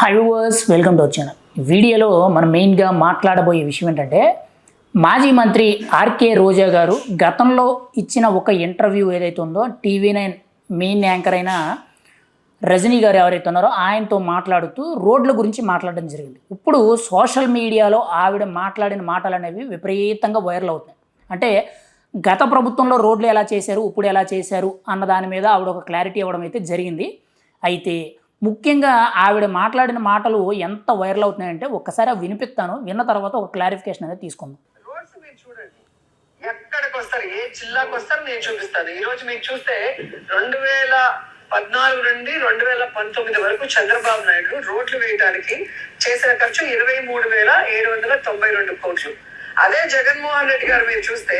High verse welcome to వచ్చాను వీడియోలో మనం మెయిన్గా మాట్లాడబోయే విషయం ఏంటంటే మాజీ మంత్రి ఆర్కే రోజా గారు గతంలో ఇచ్చిన ఒక ఇంటర్వ్యూ ఏదైతే ఉందో టీవీ నైన్ మెయిన్ యాంకర్ అయిన రజనీ గారు ఎవరైతే ఉన్నారో ఆయనతో మాట్లాడుతూ రోడ్ల గురించి మాట్లాడడం జరిగింది. ఇప్పుడు సోషల్ మీడియాలో ఆవిడ మాట్లాడిన మాటలు అనేవి విపరీతంగా వైరల్ అవుతున్నాయి. అంటే గత ప్రభుత్వంలో రోడ్లు ఎలా చేశారు ఇప్పుడు ఎలా చేశారు అన్న దాని మీద ఆవిడ ఒక క్లారిటీ ఇవ్వడం అయితే జరిగింది. అయితే ముఖ్యంగా ఆవిడ మాట్లాడిన మాటలు ఎంత వైరల్ అవుతున్నాయంటే ఒక్కసారి అవి వినిపిస్తాను. విన్న తర్వాత ఒక క్లారిఫికేషన్ అనేది తీసుకుందాం. రోడ్స్ మీరు చూడండి. ఎక్కడికి వస్తారు? ఏ జిల్లాకు వస్తారు? నేను చూపిస్తాను. ఈ రోజు మీరు చూస్తే రెండు వేల పద్నాలుగు నుండి రెండు వేల పంతొమ్మిది వరకు చంద్రబాబు నాయుడు రోడ్లు వేయడానికి చేసిన ఖర్చు ఇరవై మూడు వేల ఏడు వందల తొంభై రెండు కోట్లు. అదే జగన్మోహన్ రెడ్డి గారు మీరు చూస్తే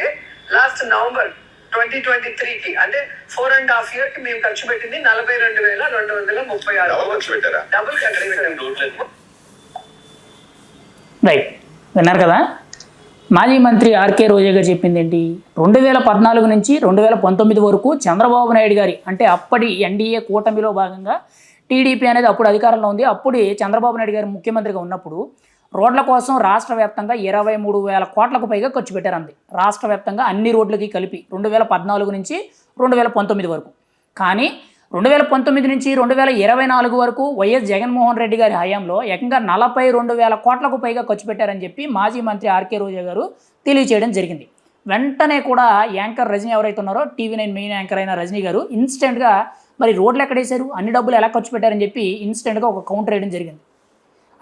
లాస్ట్ నవంబర్ ట్వంటీ ట్వంటీ త్రీకి. అంటే ఫోర్ అండ్ హాఫ్ ఇయర్కి మేము ఖర్చు పెట్టింది నలభై రెండు వేల రెండు వందల ముప్పై ఆరు డబుల్ ఖర్చు పెట్టారా? డబుల్ ఖర్చు పెట్టాము. రైట్ విన్నారు కదా? మాజీ మంత్రి ఆర్కే రోజా గారు చెప్పింది ఏంటి రెండు వేల పద్నాలుగు నుంచి రెండు వేల పంతొమ్మిది వరకు చంద్రబాబు నాయుడు గారి అంటే అప్పటి ఎన్డీఏ కూటమిలో భాగంగా టీడీపీ అనేది అప్పుడు అధికారంలో ఉంది. అప్పుడు చంద్రబాబు నాయుడు గారు ముఖ్యమంత్రిగా ఉన్నప్పుడు రోడ్ల కోసం రాష్ట్ర వ్యాప్తంగా ఇరవై మూడు వేల కోట్లకు పైగా ఖర్చు పెట్టారంది. రాష్ట్ర వ్యాప్తంగా అన్ని రోడ్లకి కలిపి రెండు వేల పద్నాలుగు నుంచి రెండు వేల పంతొమ్మిది వరకు. కానీ రెండు వేల పంతొమ్మిది నుంచి రెండు వేల ఇరవై నాలుగు వరకు వైఎస్ జగన్మోహన్ రెడ్డి గారి హయాంలో ఏకంగా నలభై రెండు వేల కోట్లకు పైగా ఖర్చు పెట్టారని చెప్పి మాజీ మంత్రి ఆర్కే రోజా గారు తెలియచేయడం జరిగింది. వెంటనే కూడా యాంకర్ రజనీ ఎవరైతే ఉన్నారో టీవీ నైన్ మెయిన్ యాంకర్ అయిన రజనీ గారు ఇన్స్టెంట్గా మరి రోడ్లు ఎక్కడేశారు అన్ని డబ్బులు ఎలా ఖర్చు పెట్టారని చెప్పి ఇన్స్టెంట్గా ఒక కౌంటర్ వేయడం జరిగింది.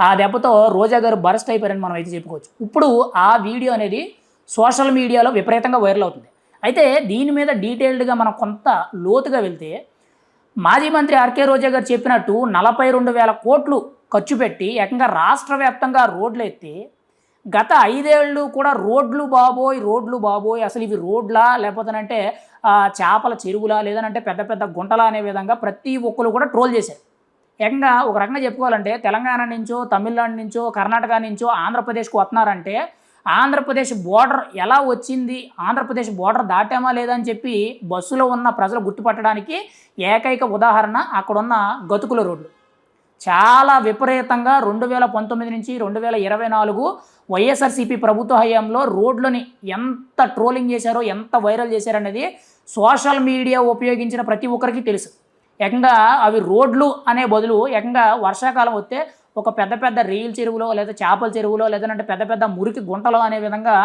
ఆ దెబ్బతో రోజా గారు బరస్ట్ అయిపోయారని మనం అయితే చెప్పుకోవచ్చు. ఇప్పుడు ఆ వీడియో అనేది సోషల్ మీడియాలో విపరీతంగా వైరల్ అవుతుంది. అయితే దీని మీద డీటెయిల్డ్గా మనం కొంత లోతుగా వెళ్తే మాజీ మంత్రి ఆర్కే రోజా గారు చెప్పినట్టు నలభై రెండు వేల కోట్లు ఖర్చు పెట్టి ఏకంగా రాష్ట్ర వ్యాప్తంగా రోడ్లు ఎత్తి గత ఐదేళ్ళు కూడా రోడ్లు బాబోయ్ రోడ్లు బాబోయ్ అసలు ఇవి రోడ్లా లేకపోతేనంటే చేపల చెరువులా లేదనంటే పెద్ద పెద్ద గుంటలా అనే విధంగా ప్రతి ఒక్కరు కూడా ట్రోల్ చేశారు. ఏకంగా ఒక రకంగా చెప్పుకోవాలంటే తెలంగాణ నుంచో తమిళనాడు నుంచో కర్ణాటక నుంచో ఆంధ్రప్రదేశ్కు వస్తున్నారంటే ఆంధ్రప్రదేశ్ బోర్డర్ ఎలా వచ్చింది ఆంధ్రప్రదేశ్ బోర్డర్ దాటామా లేదని చెప్పి బస్సులో ఉన్న ప్రజలు గుర్తుపట్టడానికి ఏకైక ఉదాహరణ అక్కడున్న గతుకుల రోడ్లు. చాలా విపరీతంగా రెండు వేల పంతొమ్మిది నుంచి రెండు వేల ఇరవై నాలుగు వైఎస్ఆర్సీపీ ప్రభుత్వ హయాంలో రోడ్లని ఎంత ట్రోలింగ్ చేశారో ఎంత వైరల్ చేశారనేది సోషల్ మీడియా ఉపయోగించిన ప్రతి ఒక్కరికి తెలుసు. ఏకంగా అవి రోడ్లు అనే బదులు ఏకంగా వర్షాకాలం వస్తే ఒక పెద్ద పెద్ద రీల్ చెరువులో లేదా చేపల చెరువులో లేదంటే పెద్ద పెద్ద మురికి గుంటలో అనే విధంగా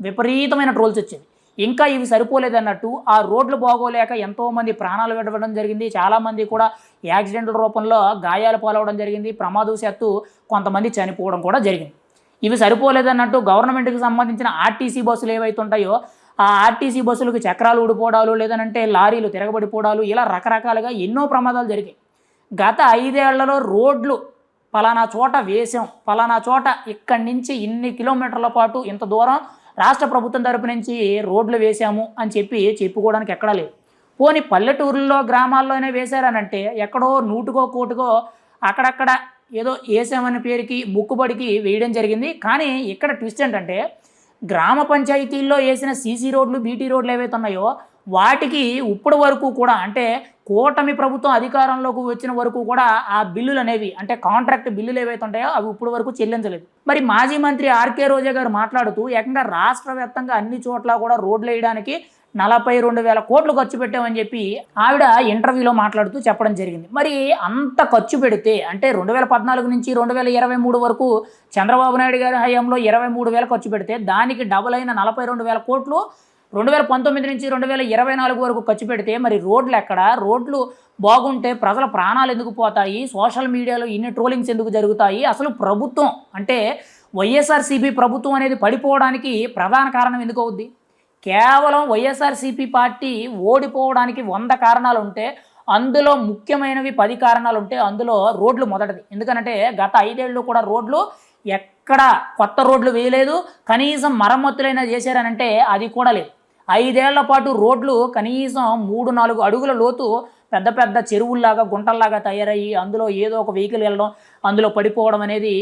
విపరీతమైన ట్రోల్స్ వచ్చేవి. ఇంకా ఇవి సరిపోలేదన్నట్టు ఆ రోడ్లు బాగోలేక ఎంతోమంది ప్రాణాలు విడవడం జరిగింది. చాలామంది కూడా యాక్సిడెంట్ల రూపంలో గాయాలు పాలవడం జరిగింది. ప్రమాదవశాత్తు కొంతమంది చనిపోవడం కూడా జరిగింది. ఇవి సరిపోలేదన్నట్టు గవర్నమెంట్కి సంబంధించిన ఆర్టీసీ బస్సులు ఏవైతే ఉంటాయో ఆ ఆర్టీసీ బస్సులకు చక్రాలు ఊడిపోవడాలు లేదనంటే లారీలు తిరగబడిపోవడాలు ఇలా రకరకాలుగా ఎన్నో ప్రమాదాలు జరిగాయి. గత ఐదేళ్ళలో రోడ్లు పలానా చోట వేసాం పలానా చోట ఇక్కడి నుంచి ఇన్ని కిలోమీటర్ల పాటు ఇంత దూరం రాష్ట్ర ప్రభుత్వం తరపు నుంచి రోడ్లు వేసాము అని చెప్పి చెప్పుకోవడానికి ఎక్కడా లేదు. పోనీ పల్లెటూరుల్లో గ్రామాల్లోనే వేశారనంటే ఎక్కడో నూటుకో కోటుకో అక్కడక్కడ ఏదో వేసామనే పేరుకి ముక్కుబడికి వేయడం జరిగింది. కానీ ఇక్కడ ట్విస్ట్ ఏంటంటే గ్రామ పంచాయతీల్లో వేసిన సీసీ రోడ్లు బీటీ రోడ్లు ఏవైతే ఉన్నాయో వాటికి ఇప్పటి వరకు కూడా అంటే కూటమి ప్రభుత్వం అధికారంలోకి వచ్చిన వరకు కూడా ఆ బిల్లులు అనేవి అంటే కాంట్రాక్ట్ బిల్లులు ఏవైతే ఉంటాయో అవి ఇప్పటి వరకు చెల్లించలేదు. మరి మాజీ మంత్రి ఆర్కే రోజా గారు మాట్లాడుతూ ఏకంగా రాష్ట్ర వ్యాప్తంగా అన్ని చోట్ల కూడా రోడ్లు వేయడానికి నలభై రెండు వేల కోట్లు ఖర్చు పెట్టామని చెప్పి ఆవిడ ఇంటర్వ్యూలో మాట్లాడుతూ చెప్పడం జరిగింది. మరి అంత ఖర్చు పెడితే అంటే రెండు వేల పద్నాలుగు నుంచి రెండు వేల ఇరవై మూడు వరకు చంద్రబాబు నాయుడు గారి హయాంలో ఇరవై మూడు వేల ఖర్చు పెడితే దానికి డబుల్ అయిన నలభై రెండు వేల కోట్లు రెండు వేల పంతొమ్మిది నుంచి రెండు వేల ఇరవై నాలుగు వరకు ఖర్చు పెడితే మరి రోడ్లు ఎక్కడ? రోడ్లు బాగుంటే ప్రజల ప్రాణాలు ఎందుకు పోతాయి? సోషల్ మీడియాలో ఇన్ని ట్రోలింగ్స్ ఎందుకు జరుగుతాయి? అసలు ప్రభుత్వం అంటే వైఎస్ఆర్సీపీ ప్రభుత్వం అనేది పడిపోవడానికి ప్రధాన కారణం ఎందుకు అవుద్ది? కేవలం వైఎస్ఆర్సీపీ పార్టీ ఓడిపోవడానికి వంద కారణాలు ఉంటే అందులో ముఖ్యమైనవి పది కారణాలు ఉంటే అందులో రోడ్లు మొదటిది. ఎందుకంటే గత ఐదేళ్ళు కూడా రోడ్లు ఎక్కడ కొత్త రోడ్లు వేయలేదు కనీసం మరమ్మతులైనా చేశారనంటే అది కూడా లేదు. ఐదేళ్ళ పాటు రోడ్లు కనీసం మూడు నాలుగు అడుగుల లోతు పెద్ద పెద్ద చెరువుల్లాగా గుంటల్లాగా తయారయ్యి అందులో ఏదో ఒక వెహికల్ వెళ్ళడం అందులో పడిపోవడం అనేది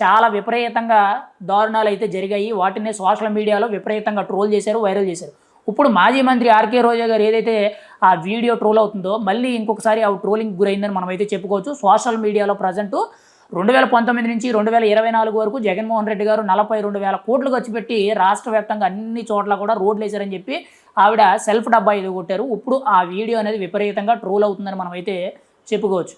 చాలా విపరీతంగా దారుణాలు అయితే జరిగాయి. వాటిని సోషల్ మీడియాలో విపరీతంగా ట్రోల్ చేశారు వైరల్ చేశారు. ఇప్పుడు మాజీ మంత్రి ఆర్కే రోజా గారు ఏదైతే ఆ వీడియో ట్రోల్ అవుతుందో మళ్ళీ ఇంకొకసారి ఆ ట్రోలింగ్ గురైందని మనం అయితే చెప్పుకోవచ్చు. సోషల్ మీడియాలో ప్రజెంట్ రెండు వేల పంతొమ్మిది నుంచి రెండు వేల ఇరవై నాలుగు వరకు జగన్మోహన్ రెడ్డి గారు నలభై రెండు వేల కోట్లు ఖర్చు పెట్టి రాష్ట్ర వ్యాప్తంగా అన్ని చోట్ల కూడా రోడ్లు వేశారని చెప్పి ఆవిడ సెల్ఫ్ డబ్బా ఇది కొట్టారు. ఇప్పుడు ఆ వీడియో అనేది విపరీతంగా ట్రోల్ అవుతుందని మనం అయితే చెప్పుకోవచ్చు.